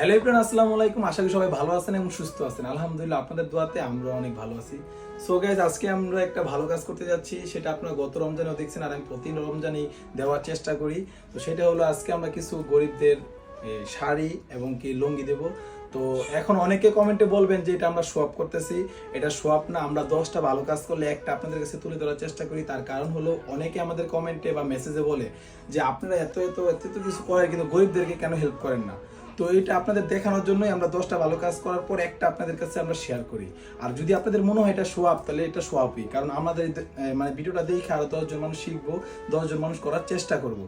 Hello Ibran আসসালামু আলাইকুম। আশা করি সবাই ভালো আছেন এবং সুস্থ আছেন। আলহামদুলিল্লাহ, আপনাদের দোয়াতে আমরা অনেক ভালো আছি। সো গাইজ আজকে আমরা একটা ভালো কাজ করতে যাচ্ছি। সেটা আপনারা গত রমজানেও দেখছেন আর আমি প্রতি রমজানেই দেওয়ার চেষ্টা করি। তো সেটা হলো আজকে আমরা কিছু গরিবদের শাড়ি এবং কি লুঙ্গি দেব। তো এখন অনেকে কমেন্টে বলবেন যে এটা আমরা সোয়াপ করতেছি। এটা সোয়াপ না, আমরা দশটা ভালো কাজ করলে একটা আপনাদের কাছে তুলে ধরার চেষ্টা করি। তার কারণ হলো অনেকে আমাদের কমেন্টে বা মেসেজে বলে যে, আপনারা এত এত এত এত কিছু করেন কিন্তু গরিবদেরকে কেন হেল্প করেন না? তো এটা আপনাদের দেখানোর জন্যই আমরা দশটা ভালো কাজ করার পর একটা আপনাদের কাছে আমরা শেয়ার করি। আর যদি আপনাদের মনে হয় এটা সোয়াব তাহলে এটা সোয়াবই কারণ আমাদের মানে ভিডিওটা দেখে আরও দশজন মানুষ শিখব দশজন মানুষ করার চেষ্টা করব।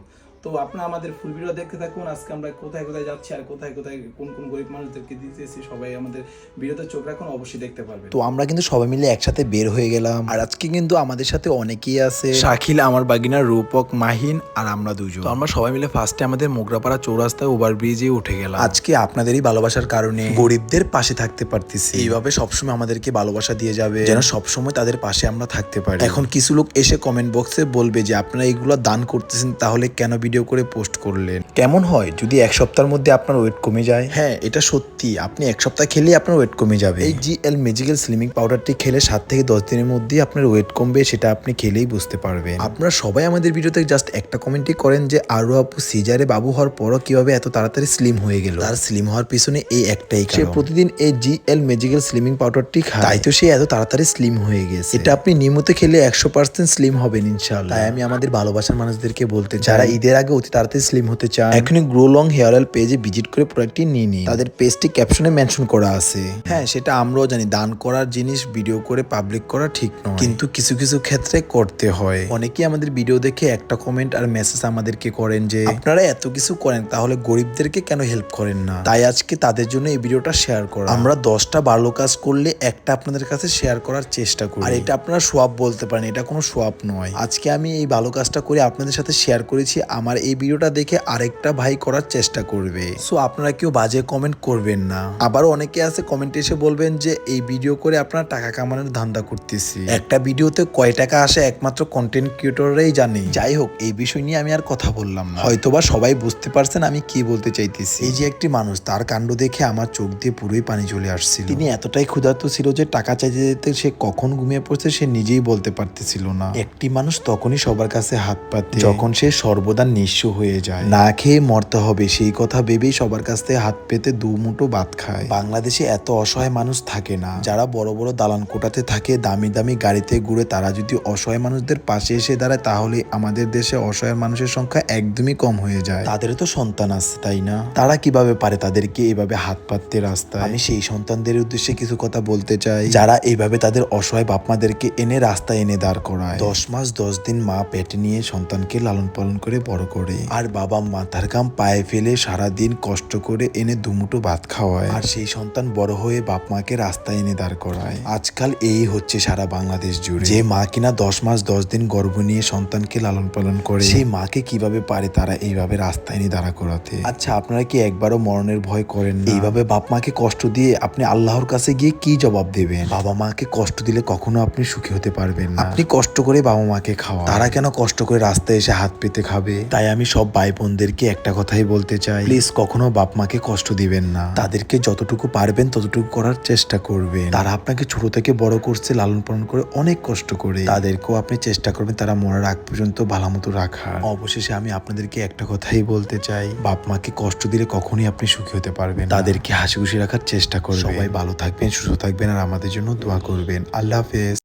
তো আপনারা আমাদের ফুল ভিডিও দেখতে থাকুন। আজকে আমরা কোথায় কোথায় যাচ্ছি আর কোথায় কোথায় কোন কোন গরিব মানুষদেরকে দিতেছি সবাই আমাদের ভিডিওতে চোখ রাখুন অবশ্যই দেখতে পারবেন। তো আমরা কিন্তু সবাই মিলে একসাথে বের হয়ে গেলাম। আর আজকে কিন্তু আমাদের সাথে অনেকেই আছে। শাকিল আমার বাগিনা রূপক মাহিন আর আমরা দুজন। তো আমরা সবাই মিলে ফার্স্টে আমাদের মোগরাপাড়া চৌরাস্তায় ওভার ব্রিজে উঠে গেলাম। আজকে আপনাদেরই ভালোবাসার কারণে গরিবদের পাশে থাকতে পারতেছি। এইভাবে সবসময় আমাদেরকে ভালোবাসা দিয়ে যাবে। যেন সবসময় তাদের পাশে আমরা থাকতে পারি। এখন কিছু লোক এসে কমেন্ট বক্সে বলবে যে আপনারা এগুলো দান করতেছেন তাহলে কেন ভিডিও করে পোস্ট করলেন। কেমন হয় যদি এক সপ্তাহের মধ্যে আপনার ওয়েট কমে যায়? হ্যাঁ এটা সত্যি। আপনি এক সপ্তাহ খেলে আপনার ওয়েট কমে যাবে। এই জি এল মেজিক্যাল স্লিমিং পাউডারটি খেলে সাত থেকে দশ দিনের মধ্যেই আপনার ওয়েট কমবে সেটা আপনি খেলেই বুঝতে পারবেন। আপনারা সবাই আমাদের ভিডিওতে জাস্ট একটা কমেন্টই করেন যে আরও আপু সিজারে বাবু হওয়ার পরও কীভাবে এত তাড়াতাড়ি স্লিম হয়ে গেল? তার স্লিম হওয়ার পিছনে এই একটাই সে প্রতিদিন এই জি এল মেজিক্যাল স্লিমিং পাউডারটি খায়। তাই তো সে এত তাড়াতাড়ি স্লিম হয়ে গেছে। এটা আপনি নিয়মিত খেলে একশো পার্সেন্ট স্লিম হবেন ইনশাআল্লাহ। তাই আমি আমাদের ভালোবাসার মানুষদেরকে বলতে যারা ঈদের আগে অতি তাড়াতাড়ি স্লিম হতে চান এখনই গ্রো লং হেয়ার অয়েল পেজে ভিজিট করে প্রোডাক্টটি নিয়ে নিন। তাদের পেজটি ক্যাপশনে মেনশন করা আছে। হ্যাঁ সেটা আমরাও জানি। দান করার জিনিস ভিডিও করে পাবলিক করা ঠিক নয়। কিন্তু কিছু কিছু ক্ষেত্রে করতে হয়। অনেকেই আমাদের ভিডিও দেখে একটা কমেন্ট আর মেসেজ আমাদেরকে করেন যে আপনারা এত কিছু করেন তাহলে গরিবদেরকে কেন হেল্প করেন না? তাই আজকে তাদের জন্য এই ভিডিওটা শেয়ার করা। আমরা দশটা ভালো কাজ করলে একটা আপনাদের কাছে শেয়ার করার চেষ্টা করি। আর এটা আপনারা সোয়াব বলতে পারেন এটা কোনো সোয়াব নয়। আজকে আমি এই ভালো কাজটা করে আপনাদের সাথে শেয়ার করেছি আমার এই ভিডিওটা দেখে আরেকটা ভাই করার চেষ্টা করবে। সো আপনারা কেউ বাজে কমেন্ট করবেন না। আবার অনেকে আছে কমেন্ট এসে বলবেন যে, এই ভিডিও করে আপনারা টাকা কামানোর ধান্দা করতেছি। একটা ভিডিওতে কয় টাকা আসে একমাত্র কন্টেন্ট ক্রিয়েটররাই জানে। যাই হোক, এই বিষয় নিয়ে আমি আর কথা বললাম না। হয়তোবা সবাই বুঝতে পারছেন আমি কি বলতে চাইতেছি। এই যে একটি মানুষ, তার কাণ্ড দেখে আমার চোখ দিয়ে পুরোই পানি চলে আসছিল। তিনি এতটাই ক্ষুধার্ত ছিল যে, টাকা চাইতে যেতে সে কখন ঘুমিয়ে পড়ছে সে নিজেই বলতে পারতেছিল না। একটি মানুষ তখনই সবার কাছে হাত পাতে। যখন সে সর্বদা নিঃস্ব হয়ে যায়। না খেয়ে মরতে হবে সেই কথা ভেবেই সবার কাছ থেকে হাত পেতে দু মুঠো ভাত খায়। বাংলাদেশে এত অসহায় মানুষ থাকে না। যারা বড় বড় দালান কোটাতে থাকে দামি দামি গাড়িতে ঘুরে তারা যদি অসহায় মানুষদের পাশে এসে দাঁড়ায় তাহলে আমাদের দেশে অসহায় মানুষের সংখ্যা একদমই কম হয়ে যায়। তাদের তো সন্তান আছে তাই না? তারা কীভাবে পারে তাদেরকে এভাবে হাত পাততে রাস্তায়? আমি সেই সন্তানদের উদ্দেশ্যে কিছু কথা বলতে চাই। যারা এইভাবে তাদের অসহায় বাপ মাদেরকে এনে রাস্তায় এনে দাঁড় করায়। দশ মাস দশ দিন মা পেটে নিয়ে সন্তানকে লালন পালন করে বড় করে। আর বাবা মাথার কাম পায়ে ফেলে সারা দিন কষ্ট করে এনে দুমুটো ভাত খাওয়ায়। আর সেই সন্তান বড় হয়ে বাপ মাকে রাস্তায় এনে দাঁড় করায়। আজকাল এই হচ্ছে সারা বাংলাদেশ জুড়ে। যে মা কিনা দশ মাস দশ দিন গর্ভ নিয়ে সন্তানকে লালন পালন করে, সেই মাকে কীভাবে পারে তারা এইভাবে রাস্তায় এনে দাঁড়া করাতে? আচ্ছা আপনারা কি একবারও মরণের ভয় করেন এইভাবে বাপ মাকে কষ্ট দিয়ে আপনি আল্লাহর কাছে গিয়ে কি জবাব দেবেন? বাবা মাকে কষ্ট দিলে কখনো আপনি সুখী হতে পারবেন না। আপনি কষ্ট করে বাবা মাকে খাওয়া তারা কেন কষ্ট করে রাস্তায় এসে হাত পেতে খাবে? তাই আমি সব ভাই বোনদেরকে একটা কথাই বলতে চাই। প্লিজ কখনো বাপ মাকে কষ্ট দিবেন না। তাদেরকে যতটুকু পারবেন ততটুকু করার চেষ্টা করবেন। তারা আপনাকে ছোট থেকে বড় করছে, লালন পালন করে অনেক কষ্ট করে। তাদেরকেও আপনি চেষ্টা করবেন তারা মরার আগ পর্যন্ত ভালো মতো রাখার। অবশেষে আমি আপনাদেরকে একটা কথাই বলতে চাই। বাপ মাকে কষ্ট দিলে কখনই আপনি সুখী হতে পারবেন তাদেরকে হাসি খুশি রাখার চেষ্টা করবেন। সবাই ভালো থাকবেন, সুস্থ থাকবেন আর আমাদের জন্য দোয়া করবেন। আল্লাহ হাফেজ।